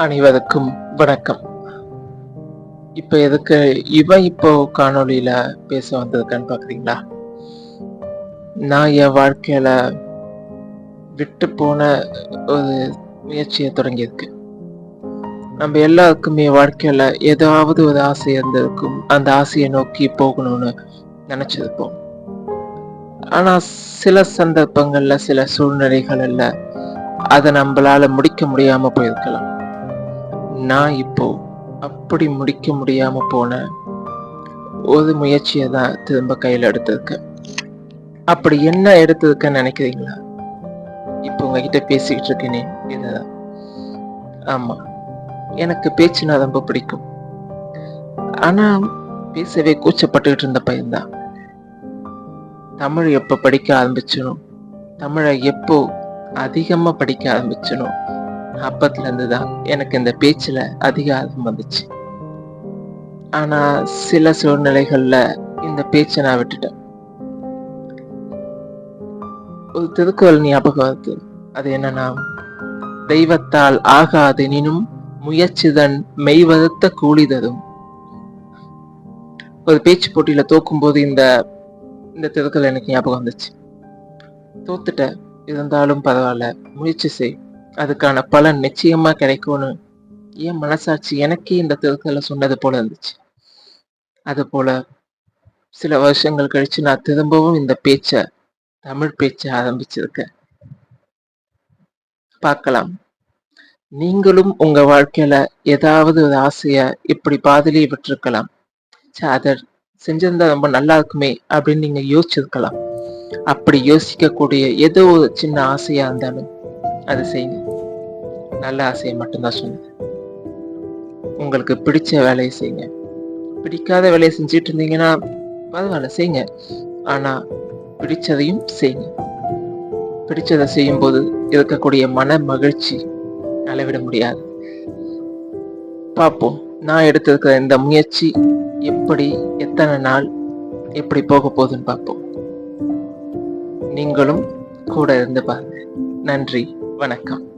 அனைவருக்கும் வணக்கம். இப்ப எதுக்கு இவன் இப்போ காணொலியில பேச வந்திருக்கான்னு பாக்குறீங்களா? நான் என் வாழ்க்கையில விட்டு போன ஒரு முயற்சியை தொடங்கியிருக்கு. நம்ம எல்லாருக்குமே வாழ்க்கையில ஏதாவது ஒரு ஆசை இருந்திருக்கும். அந்த ஆசையை நோக்கி போகணும்னு நினைச்சிருப்போம். ஆனா சில சந்தர்ப்பங்கள்ல சில சூழ்நிலைகளில் அதை நம்மளால முடிக்க முடியாம போயிருக்கலாம். நான் இப்போ அப்படி முடிக்க முடியாம போன ஒரு முயற்சியை தான் திரும்ப கையில் எடுத்திருக்கேன். அப்படி என்ன எடுத்திருக்கேன்னு நினைக்கிறீங்களா? இப்போ உங்ககிட்ட பேசிக்கிட்டு இருக்கேனே இதுதான். ஆமா எனக்கு பேச்சுனா ரொம்ப பிடிக்கும். ஆனா பேசவே கூச்சப்பட்டுக்கிட்டு இருந்த பையன்தான். தமிழ் எப்போ படிக்க ஆரம்பிச்சனும் தமிழை எப்போ அதிகமாக படிக்க ஆரம்பிச்சனும் அப்பத்துல இருந்து தான் எனக்கு இந்த பேச்சுல அதிக ஆர்வம் வந்துச்சு. ஆனா சில சூழ்நிலைகள்ல இந்த பேச்சை நான் விட்டுட்டேன். ஒரு திருக்குறள் ஞாபகம் வருது. அது என்னன்னா தெய்வத்தால் ஆகாதெனினும் முயற்சிதன் மெய்வருத்த கூலி தரும். ஒரு பேச்சு போட்டியில தோக்கும் போது இந்த இந்த திருக்குறள் எனக்கு ஞாபகம் வந்துச்சு. தோத்துட்ட இருந்தாலும் பரவாயில்ல. முயற்சி செய். அதுக்கான பலன் நிச்சயமா கிடைக்கும்னு என் மனசாட்சி எனக்கே இந்த திருத்தல சொன்னது போல இருந்துச்சு. அது போல சில வருஷங்கள் கழிச்சு நான் திரும்பவும் இந்த பேச்ச தமிழ் பேச்ச ஆரம்பிச்சிருக்கேன். பார்க்கலாம். நீங்களும் உங்க வாழ்க்கையில ஏதாவது ஒரு ஆசைய இப்படி பாதிலே விட்டுருக்கலாம். அதை செஞ்சிருந்தா ரொம்ப நல்லா இருக்குமே அப்படின்னு நீங்க யோசிச்சிருக்கலாம். அப்படி யோசிக்கக்கூடிய ஏதோ ஒரு சின்ன ஆசையா இருந்தாலும். அதை செய்யுங்க நல்ல ஆசையை மட்டும்தான் சொன்னது உங்களுக்கு பிடிச்ச வேலையை செய்யுங்க. பிடிக்காத வேலையை செஞ்சுட்டு இருந்தீங்கன்னா பரவாயில்ல செய்யுங்க. ஆனால் பிடிச்சதையும் செய்யுங்க. பிடிச்சதை செய்யும் போது இருக்கக்கூடிய மன மகிழ்ச்சி அளவிட முடியாது. பார்ப்போம். நான் எடுத்திருக்கிற இந்த முயற்சி எப்படி எத்தனை நாள் எப்படி போக போகுதுன்னு பார்ப்போம். நீங்களும் கூட இருந்து பாருங்க. நன்றி. வணக்கம்.